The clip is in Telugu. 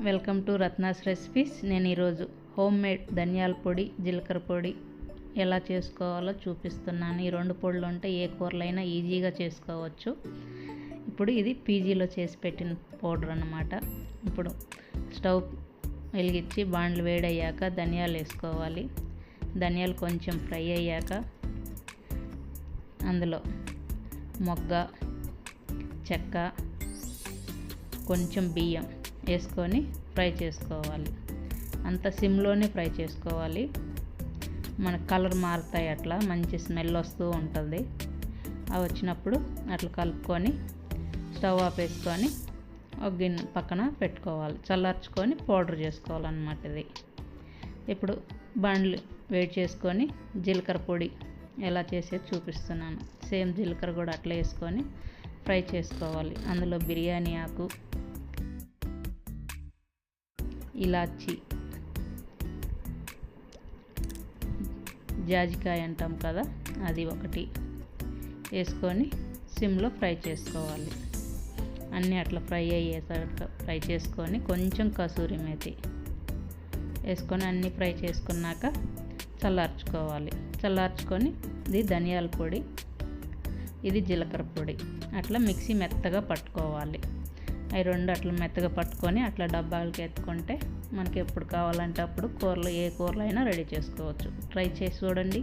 Welcome to Ratna's recipes. నేను ఈరోజు హోమ్ మేడ్ ధనియాల పొడి జీలకర్ర పొడి ఎలా చేసుకోవాలో చూపిస్తున్నాను. ఈ రెండు పొడులు ఉంటే ఏ కూరలైనా ఈజీగా చేసుకోవచ్చు. ఇప్పుడు ఇది పీజీలో చేసి పెట్టిన పౌడర్ అనమాట ఇప్పుడు స్టవ్ వెలిగించి బాండ్లు వేడయ్యాక ధనియాలు వేసుకోవాలి. ధనియాలు కొంచెం ఫ్రై అయ్యాక అందులో మొగ్గ చెక్క కొంచెం బియ్యం వేసుకొని ఫ్రై చేసుకోవాలి. అంత సిమ్లోనే ఫ్రై చేసుకోవాలి. మన కలర్ మారుతాయి అట్లా మంచి స్మెల్ వస్తూ ఉంటుంది. అవి వచ్చినప్పుడు అట్లా కలుపుకొని స్టవ్ ఆపేసుకొని ఒక గిన్నె పక్కన పెట్టుకోవాలి. చల్లార్చుకొని పౌడర్ చేసుకోవాలన్నమాట ఇది. ఇప్పుడు బండ్లు వేడి చేసుకొని జీలకర్ర పొడి ఎలా చేసేది చూపిస్తున్నాను. సేమ్ జీలకర్ర కూడా అట్లా వేసుకొని ఫ్రై చేసుకోవాలి. అందులో బిర్యానీ ఆకు ఇలాచి. జాజికాయ అంటాం కదా అది ఒకటి వేసుకొని సిమ్లో ఫ్రై చేసుకోవాలి. అన్నీ అట్లా ఫ్రై అయ్యేసరికి ఫ్రై చేసుకొని కొంచెం కసూరి మేతి వేసుకొని అన్నీ ఫ్రై చేసుకున్నాక చల్లార్చుకోవాలి. చల్లార్చుకొని ఇది ధనియాల పొడి ఇది జీలకర్ర పొడి. అట్లా మిక్సీ మెత్తగా పట్టుకోవాలి. అవి రెండు అట్లా మెత్తగా పట్టుకొని అట్లా డబ్బాలకి ఎత్తుకుంటే మనకి ఎప్పుడు కావాలంటే అప్పుడు కూరలు ఏ కూరలు అయినా రెడీ చేసుకోవచ్చు. ట్రై చేసి చూడండి.